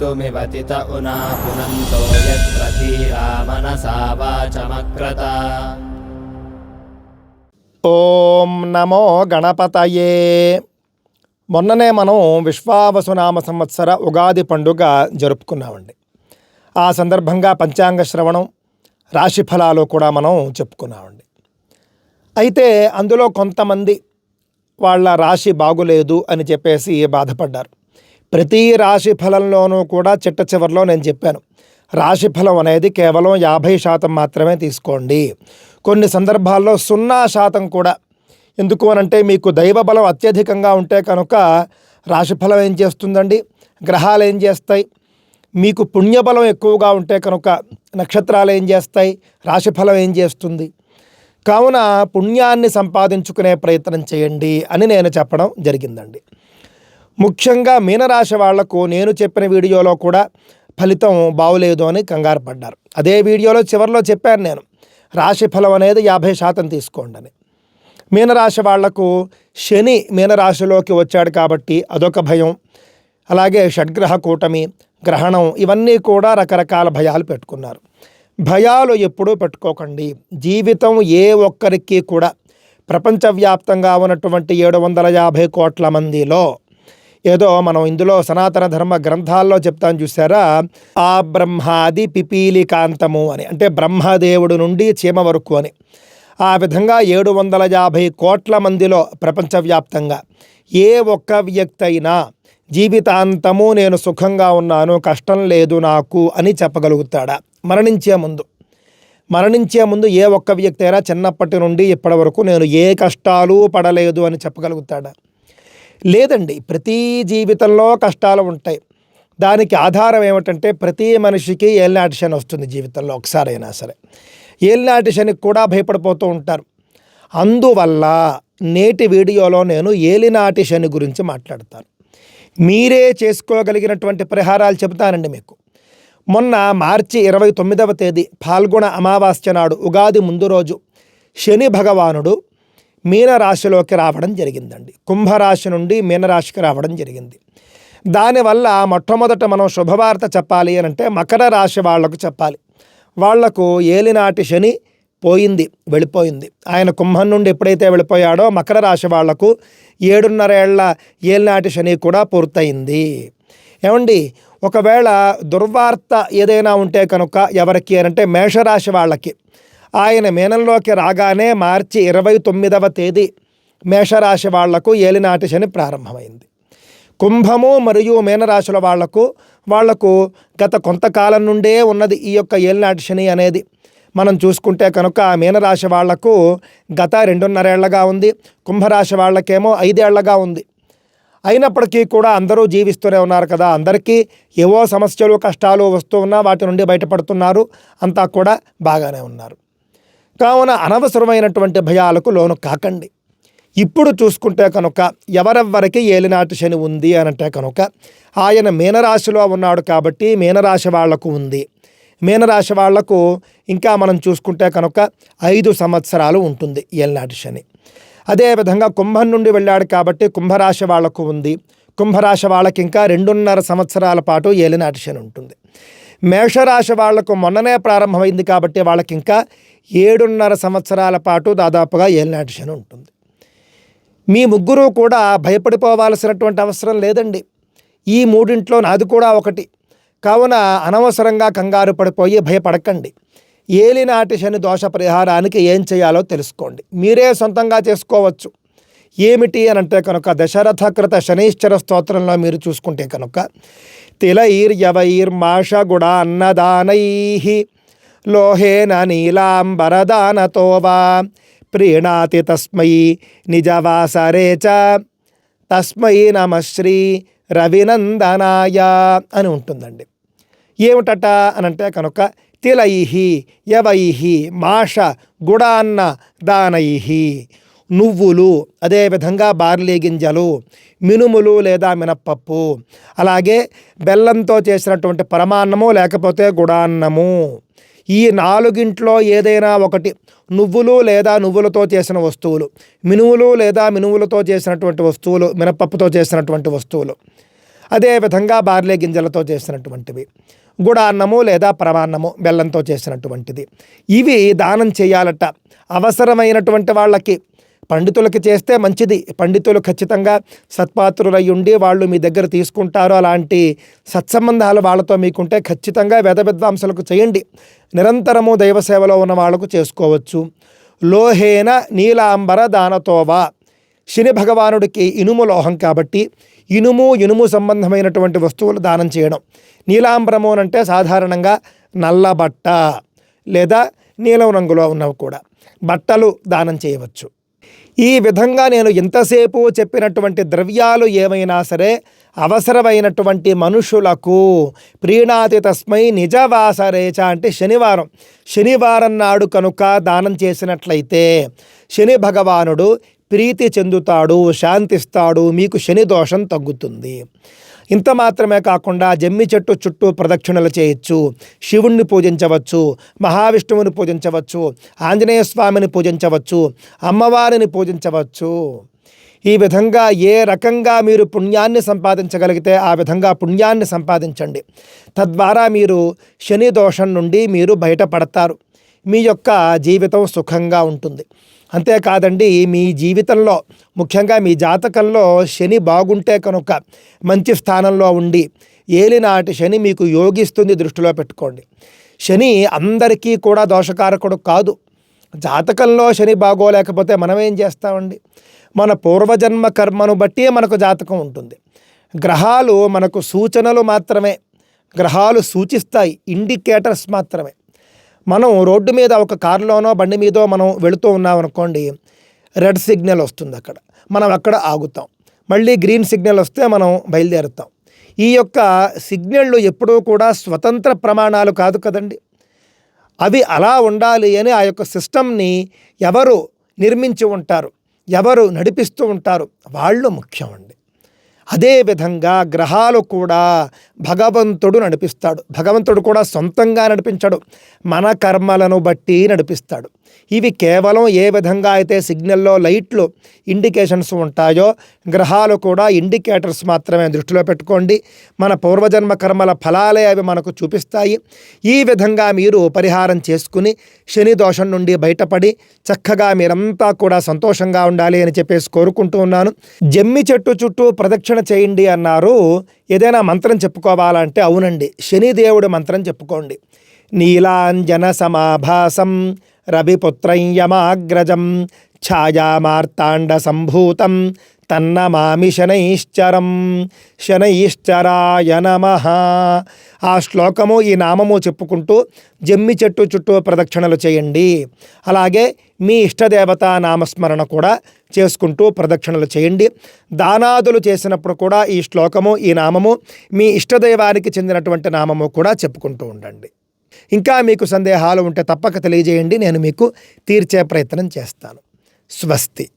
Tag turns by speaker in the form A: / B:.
A: कर्तुमिवतित उना पुनन्तो यत्र धीरा मनसा वाचमक्रत
B: ఓం నమో గణపతయే మొన్ననే మనం విశ్వావసునామ సంవత్సర ఉగాది పండుగ జరుపుకున్నామండి ఆ సందర్భంగా పంచాంగ శ్రవణం రాశి ఫలాలు కూడా మనం చెప్పుకున్నామండి అయితే అందులో కొంతమంది వాళ్ళ రాశి బాగులేదు అని చెప్పేసి బాధపడ్డారు ప్రతి రాశి ఫలంలోనూ కూడా చిట్ట చివరిలో నేను చెప్పాను. రాశి ఫలం అనేది కేవలం యాభై శాతం మాత్రమే తీసుకోండి. కొన్ని సందర్భాల్లో సున్నా శాతం కూడా. ఎందుకు అనంటే మీకు దైవ బలం అత్యధికంగా ఉంటే కనుక రాశిఫలం ఏం చేస్తుందండి? గ్రహాలు ఏం చేస్తాయి? మీకు పుణ్యబలం ఎక్కువగా ఉంటే కనుక నక్షత్రాలు ఏం చేస్తాయి? రాశిఫలం ఏం చేస్తుంది? కావున పుణ్యాన్ని సంపాదించుకునే ప్రయత్నం చేయండి అని నేను చెప్పడం జరిగిందండి. ముఖ్యంగా మీనరాశి వాళ్ళకు నేను చెప్పిన వీడియోలో కూడా ఫలితం బాగులేదు అని కంగారు పడ్డారు. అదే వీడియోలో చివరిలో చెప్పాను నేను. రాశి ఫలం అనేది యాభై శాతం తీసుకోండి అని. మీనరాశి వాళ్ళకు శని మీనరాశిలోకి వచ్చాడు కాబట్టి అదొక భయం. అలాగే షడ్గ్రహ కూటమి గ్రహణం ఇవన్నీ కూడా రకరకాల భయాలు పెట్టుకున్నారు. భయాలు ఎప్పుడూ పెట్టుకోకండి. జీవితం ఏ ఒక్కరికి కూడా ప్రపంచవ్యాప్తంగా ఉన్నటువంటి ఏడు వందల యాభై కోట్ల మందిలో ఏదో మనం ఇందులో సనాతన ధర్మ గ్రంథాల్లో చెప్తాను చూసారా ఆ బ్రహ్మాది పిపీలికాంతము అని. అంటే బ్రహ్మదేవుడు నుండి చీమ వరకు అని. ఆ విధంగా ఏడు వందల యాభై కోట్ల మందిలో ప్రపంచవ్యాప్తంగా ఏ ఒక్క వ్యక్తి అయినా జీవితాంతము నేను సుఖంగా ఉన్నాను కష్టం లేదు నాకు అని చెప్పగలుగుతాడా? మరణించే ముందు. మరణించే ముందు ఏ ఒక్క వ్యక్తి అయినా చిన్నప్పటి నుండి ఇప్పటి వరకు నేను ఏ కష్టాలు పడలేదు అని చెప్పగలుగుతాడా? లేదండి. ప్రతి జీవితంలో కష్టాలు ఉంటాయి. దానికి ఆధారం ఏమిటంటే ప్రతి మనిషికి ఏలినాటి శని వస్తుంది జీవితంలో ఒకసారైనా సరే. ఏలినాటి శనికి కూడా భయపడిపోతూ ఉంటారు. అందువల్ల నేటి వీడియోలో నేను ఏలినాటి శని గురించి మాట్లాడతాను. మీరే చేసుకోగలిగినటువంటి పరిహారాలు చెబుతానండి మీకు. మొన్న మార్చి ఇరవై తొమ్మిదవ తేదీ పాల్గొన అమావాస్య నాడు ఉగాది ముందు రోజు శని భగవానుడు మీనరాశిలోకి రావడం జరిగిందండి. కుంభరాశి నుండి మీనరాశికి రావడం జరిగింది. దానివల్ల మొట్టమొదట మనం శుభవార్త చెప్పాలి అని అంటే మకర రాశి వాళ్ళకు చెప్పాలి. వాళ్ళకు ఏలినాటి శని పోయింది వెళ్ళిపోయింది. ఆయన కుంభం నుండి ఎప్పుడైతే వెళ్ళిపోయాడో మకర రాశి వాళ్ళకు ఏడున్నరేళ్ళ ఏలినాటి శని కూడా పూర్తయింది. ఏమండి? ఒకవేళ దుర్వార్త ఏదైనా ఉంటే కనుక ఎవరికి అంటే మేషరాశి వాళ్ళకి. ఆయన మీనంలోకి రాగానే మార్చి ఇరవై తొమ్మిదవ తేదీ మేషరాశి వాళ్ళకు ఏలినాటి శని ప్రారంభమైంది. కుంభము మరియు మీనరాశుల వాళ్ళకు వాళ్ళకు గత కొంతకాలం నుండే ఉన్నది ఈ యొక్క ఏలినాటి శని అనేది. మనం చూసుకుంటే కనుక మీనరాశి వాళ్ళకు గత రెండున్నరేళ్ళగా ఉంది కుంభరాశి వాళ్ళకేమో ఐదేళ్ళగా ఉంది. అయినప్పటికీ కూడా అందరూ జీవిస్తూనే ఉన్నారు కదా అందరికీ ఏవో సమస్యలు కష్టాలు వస్తూ ఉన్నా వాటి నుండి బయటపడుతున్నారు అంతా కూడా బాగానే ఉన్నారు. కావున అనవసరమైనటువంటి భయాలకు లోను కాకండి. ఇప్పుడు చూసుకుంటే కనుక ఎవరెవ్వరికి ఏలినాటి శని ఉంది అనంటే కనుక ఆయన మీనరాశిలో ఉన్నాడు కాబట్టి మీనరాశి వాళ్ళకు ఉంది. మీనరాశి వాళ్ళకు ఇంకా మనం చూసుకుంటే కనుక ఐదు సంవత్సరాలు ఉంటుంది ఏలినాటి శని. అదేవిధంగా కుంభం నుండి వెళ్ళాడు కాబట్టి కుంభరాశి వాళ్ళకు ఉంది. కుంభరాశి వాళ్ళకి ఇంకా రెండున్నర సంవత్సరాల పాటు ఏలినాటి శని ఉంటుంది. మేషరాశి వాళ్ళకు మొన్ననే ప్రారంభమైంది కాబట్టి వాళ్ళకి ఇంకా ఏడున్నర సంవత్సరాల పాటు దాదాపుగా ఏలినాటి శని ఉంటుంది. మీ ముగ్గురు కూడా భయపడిపోవాల్సినటువంటి అవసరం లేదండి. ఈ మూడింట్లో నాది కూడా ఒకటి. కావున అనవసరంగా కంగారు పడిపోయి భయపడకండి. ఏలినాటి శని దోష పరిహారానికి ఏం చేయాలో తెలుసుకోండి. మీరే సొంతంగా చేసుకోవచ్చు. ఏమిటి అని అంటే కనుక దశరథకృత శనీశ్వర స్తోత్రంలో మీరు చూసుకుంటే కనుక తిలైర్యవైర్మాష గుడ అన్నదానై లోహేన నీలాంబరదానతో వా ప్రీణాతి తస్మై నిజవాసరే చ తస్మై నమశ్రీ రవినందనాయ అని ఉంటుందండి. ఏమిటట అనంటే కనుక తిలైహి యవైహి మాష గుడాన్న దానైహి నువ్వులు అదేవిధంగా బార్లీ గింజలు మినుములు లేదా మినప్పప్పు. అలాగే బెల్లంతో చేసినటువంటి పరమాన్నము లేకపోతే గుడాన్నము. ఈ నాలుగింట్లో ఏదైనా ఒకటి నువ్వులు లేదా నువ్వులతో చేసిన వస్తువులు మినువులు లేదా మినువులతో చేసినటువంటి వస్తువులు మినపప్పుతో చేసినటువంటి వస్తువులు. అదేవిధంగా బార్లే గింజలతో చేసినటువంటివి. గుడాన్నము లేదా పరమాన్నము బెల్లంతో చేసినటువంటిది. ఇవి దానం చేయాలట. అవసరమైనటువంటి వాళ్ళకి పండితులకి చేస్తే మంచిది. పండితులు ఖచ్చితంగా సత్పాత్రులై ఉండి వాళ్ళు మీ దగ్గర తీసుకుంటారు. అలాంటి సత్సంబంధాలు వాళ్ళతో మీకుంటే ఖచ్చితంగా వేద విద్వాంసులకు చేయండి. నిరంతరము దైవ సేవలో ఉన్న వాళ్ళకు చేసుకోవచ్చు. లోహేన నీలాంబర దానతోవా. శని భగవానుడికి ఇనుము లోహం కాబట్టి ఇనుము ఇనుము సంబంధమైనటువంటి వస్తువులు దానం చేయడం. నీలాంబరము అంటే సాధారణంగా నల్ల బట్ట లేదా నీలం రంగులో ఉన్నవి కూడా. బట్టలు దానం చేయవచ్చు. ఈ విధంగా నేను ఎంతసేపు చెప్పినటువంటి ద్రవ్యాలు ఏమైనా సరే అవసరమైనటువంటి మనుషులకు ప్రీణాతి తస్మై నిజవాసరేచ అంటే శనివారం. శనివారం నాడు కనుక దానం చేసినట్లయితే శని భగవానుడు ప్రీతి చెందుతాడు శాంతిస్తాడు మీకు శని దోషం తగ్గుతుంది. ఇంత మాత్రమే కాకుండా జమ్మి చెట్టు చుట్టూ ప్రదక్షిణలు చేయొచ్చు శివుణ్ణి పూజించవచ్చు మహావిష్ణువుని పూజించవచ్చు ఆంజనేయ స్వామిని పూజించవచ్చు అమ్మవారిని పూజించవచ్చు. ఈ విధంగా ఏ రకంగా మీరు పుణ్యాన్ని సంపాదించగలిగితే ఆ విధంగా పుణ్యాన్ని సంపాదించండి. తద్వారా మీరు శని దోషం నుండి మీరు బయటపడతారు. మీ యొక్క జీవితం సుఖంగా ఉంటుంది. అంతేకాదండి మీ జీవితంలో ముఖ్యంగా మీ జాతకంలో శని బాగుంటే కనుక మంచి స్థానంలో ఉండి ఏలినాటి శని మీకు యోగిస్తుంది దృష్టిలో పెట్టుకోండి. శని అందరికీ కూడా దోషకారకుడు కాదు. జాతకంలో శని బాగోలేకపోతే మనం ఏం చేస్తామండి? మన పూర్వజన్మ కర్మను బట్టి మనకు జాతకం ఉంటుంది. గ్రహాలు మనకు సూచనలు మాత్రమే. గ్రహాలు సూచిస్తాయి ఇండికేటర్స్ మాత్రమే. మనం రోడ్డు మీద ఒక కారులోనో బండి మీదో మనం వెళుతూ ఉన్నాం అనుకోండి రెడ్ సిగ్నల్ వస్తుంది అక్కడ. మనం అక్కడ ఆగుతాం. మళ్ళీ గ్రీన్ సిగ్నల్ వస్తే మనం బయలుదేరుతాం. ఈ యొక్క సిగ్నళ్ళు ఎప్పుడూ కూడా స్వతంత్ర ప్రమాణాలు కాదు కదండి. అవి అలా ఉండాలి అని ఆ యొక్క సిస్టమ్ని ఎవరు నిర్మించి ఉంటారు ఎవరు నడిపిస్తూ ఉంటారు వాళ్ళు ముఖ్యం అండి. అదేవిధంగా గ్రహాలు కూడా భగవంతుడు నడిపిస్తాడు. భగవంతుడు కూడా సొంతంగా నడిపించడు. మన కర్మలను బట్టి నడిపిస్తాడు. ఇవి కేవలం ఏ విధంగా అయితే సిగ్నల్లో లైట్లు ఇండికేషన్స్ ఉంటాయో గ్రహాలు కూడా ఇండికేటర్స్ మాత్రమే దృష్టిలో పెట్టుకోండి. మన పూర్వజన్మ కర్మల ఫలాలే అవి మనకు చూపిస్తాయి. ఈ విధంగా మీరు పరిహారం చేసుకుని శని దోషం నుండి బయటపడి చక్కగా మీరంతా కూడా సంతోషంగా ఉండాలి అని చెప్పేసి కోరుకుంటూ ఉన్నాను. జమ్మి చెట్టు చుట్టూ ప్రదక్షిణ చేయండి అన్నారు. ఏదైనా మంత్రం చెప్పుకోవాలంటే అవునండి శనిదేవుడి మంత్రం చెప్పుకోండి. నీలాంజన సమాభాసం రవిపుత్రం ఛాయామార్తాండసంభూతం సంభూతం తన్నమామి శనైశ్చరం శనైశ్చరాయ నమ. ఆ శ్లోకము ఈ నామము చెప్పుకుంటూ జమ్మి చెట్టు చుట్టూ ప్రదక్షిణలు చేయండి. అలాగే మీ ఇష్టదేవత నామస్మరణ కూడా చేసుకుంటూ ప్రదక్షిణలు చేయండి. దానాదులు చేసినప్పుడు కూడా ఈ శ్లోకము ఈ నామము మీ ఇష్టదైవానికి చెందినటువంటి నామము కూడా చెప్పుకుంటూ ఉండండి. ఇంకా మీకు సందేహాలు ఉంటే తప్పక తెలియజేయండి. నేను మీకు తీర్చే ప్రయత్నం చేస్తాను. స్వస్తి.